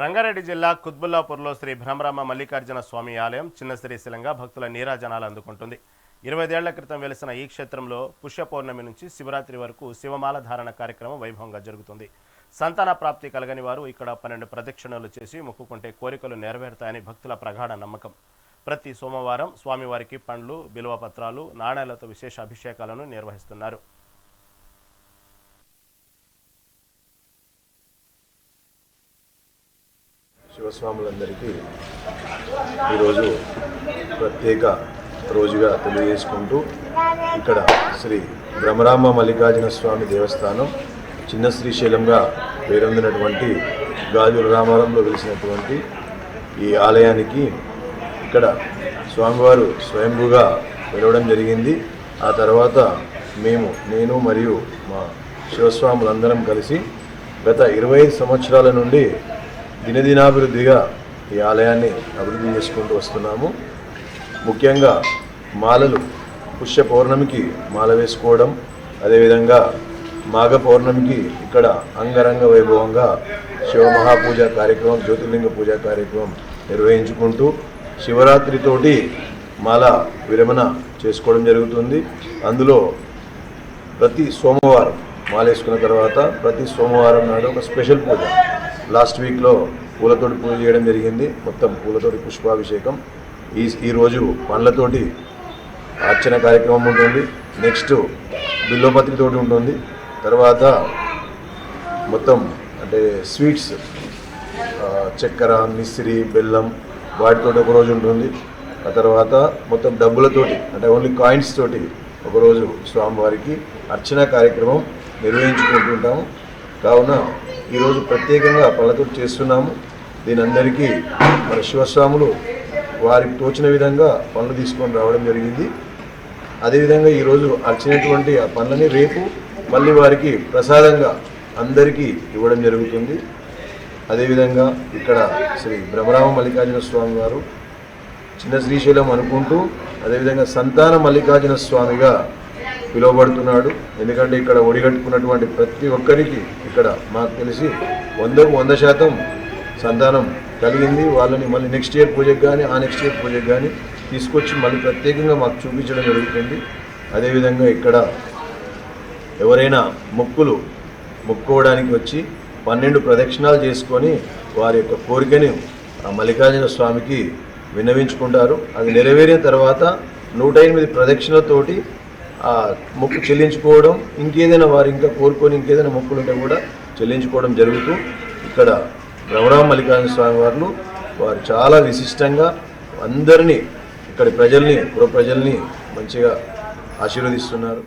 రంగారెడ్డి జిల్లా కుత్బుల్లాపూర్లో శ్రీ భ్రమరామ మల్లికార్జున స్వామి ఆలయం చిన్న శ్రీశైలంగా భక్తుల నీరాజనాలు అందుకుంటుంది. ఇరవైదేళ్ళ క్రితం వెలిసిన ఈ క్షేత్రంలో పుష్య పౌర్ణమి నుంచి శివరాత్రి వరకు శివమాల ధారణ కార్యక్రమం వైభవంగా జరుగుతుంది. సంతాన ప్రాప్తి కలగని వారు ఇక్కడ పన్నెండు ప్రదక్షిణలు చేసి మొక్కుకుంటే కోరికలు నెరవేరుతాయని భక్తుల ప్రగాఢ నమ్మకం. ప్రతి సోమవారం స్వామివారికి పండ్లు బిల్వపత్రాలు నాణేలతో విశేష అభిషేకాలను నిర్వహిస్తున్నారు. శివస్వాములందరికీ ఈరోజు ప్రత్యేక రోజుగా తెలియజేసుకుంటూ ఇక్కడ శ్రీ భ్రమరామ మల్లికార్జున స్వామి దేవస్థానం చిన్న శ్రీశైలంగా పేరొందినటువంటి గాజుల రామారంలో వెలిసినటువంటి ఈ ఆలయానికి ఇక్కడ స్వామివారు స్వయంభూగా వెలవడం జరిగింది. ఆ తర్వాత మేము నేను మరియు మా శివస్వాములందరం కలిసి గత ఇరవై సంవత్సరాల నుండి దినదినాభివృద్ధిగా ఈ ఆలయాన్ని అభివృద్ధి చేసుకుంటూ వస్తున్నాము. ముఖ్యంగా మాలలు పుష్య పౌర్ణమికి మాల వేసుకోవడం అదేవిధంగా మాఘ పౌర్ణమికి ఇక్కడ అంగరంగ వైభవంగా శివ మహాపూజ కార్యక్రమం జ్యోతిర్లింగ పూజ కార్యక్రమం నిర్వహించుకుంటూ శివరాత్రితోటి మాల విరమణ చేసుకోవడం జరుగుతుంది. అందులో ప్రతి సోమవారం మాలేసుకున్న తర్వాత ప్రతి సోమవారం నాడు ఒక స్పెషల్ పూజ. లాస్ట్ వీక్లో పూలతోటి పూజ చేయడం జరిగింది. మొత్తం పూలతోటి పుష్పాభిషేకం. ఈ ఈరోజు పండ్లతోటి అర్చన కార్యక్రమం ఉంటుంది. నెక్స్ట్ బిల్లోపత్రితోటి ఉంటుంది. తర్వాత మొత్తం అంటే స్వీట్స్ చక్కెర మిస్రి బెల్లం వాటితోటి ఒకరోజు ఉంటుంది. ఆ తర్వాత మొత్తం డబ్బులతోటి అంటే ఓన్లీ కాయిన్స్ తోటి ఒకరోజు స్వామివారికి అర్చన కార్యక్రమం నిర్వహించుకుంటుంటాము కావున ఈరోజు ప్రత్యేకంగా పళ్ళతో చేస్తున్నాము. దీని అందరికీ మన శివస్వాములు వారికి తోచిన విధంగా పనులు తీసుకొని రావడం జరిగింది. అదేవిధంగా ఈరోజు అర్చినటువంటి ఆ పనులని రేపు మళ్ళీ వారికి ప్రసాదంగా అందరికీ ఇవ్వడం జరుగుతుంది. అదేవిధంగా ఇక్కడ శ్రీ బ్రహ్మరామ మల్లికార్జున స్వామి వారు చిన్న శ్రీశైలం అనుకుంటూ అదేవిధంగా సంతాన మల్లికార్జున స్వామిగా పిలువబడుతున్నాడు. ఎందుకంటే ఇక్కడ ఒడిగట్టుకున్నటువంటి ప్రతి ఒక్కరికి ఇక్కడ మాకు తెలిసి వందకు వంద శాతం సంతానం కలిగింది. వాళ్ళని మళ్ళీ నెక్స్ట్ ఇయర్ పూజకు కానీ ఆ నెక్స్ట్ ఇయర్ పూజకు కానీ తీసుకొచ్చి మళ్ళీ ప్రత్యేకంగా మాకు చూపించడం జరుగుతుంది. అదేవిధంగా ఇక్కడ ఎవరైనా మొక్కులు మొక్కుకోవడానికి వచ్చి పన్నెండు ప్రదక్షిణాలు చేసుకొని వారి యొక్క కోరికని ఆ మల్లికార్జున స్వామికి విన్నవించుకుంటారు. అది నెరవేరిన తర్వాత నూట ఎనిమిది ప్రదక్షిణలతోటి మొక్కు చెల్లించుకోవడం ఇంకేదైనా వారు ఇంకా కోరుకొని ఇంకేదైనా మొక్కులు ఉంటే కూడా చెల్లించుకోవడం జరుగుతూ ఇక్కడ భ్రమరామ మల్లికార్జున స్వామి వారు వారు చాలా విశిష్టంగా అందరినీ ఇక్కడి ప్రజల్ని పుర ప్రజల్ని మంచిగా ఆశీర్వదిస్తున్నారు.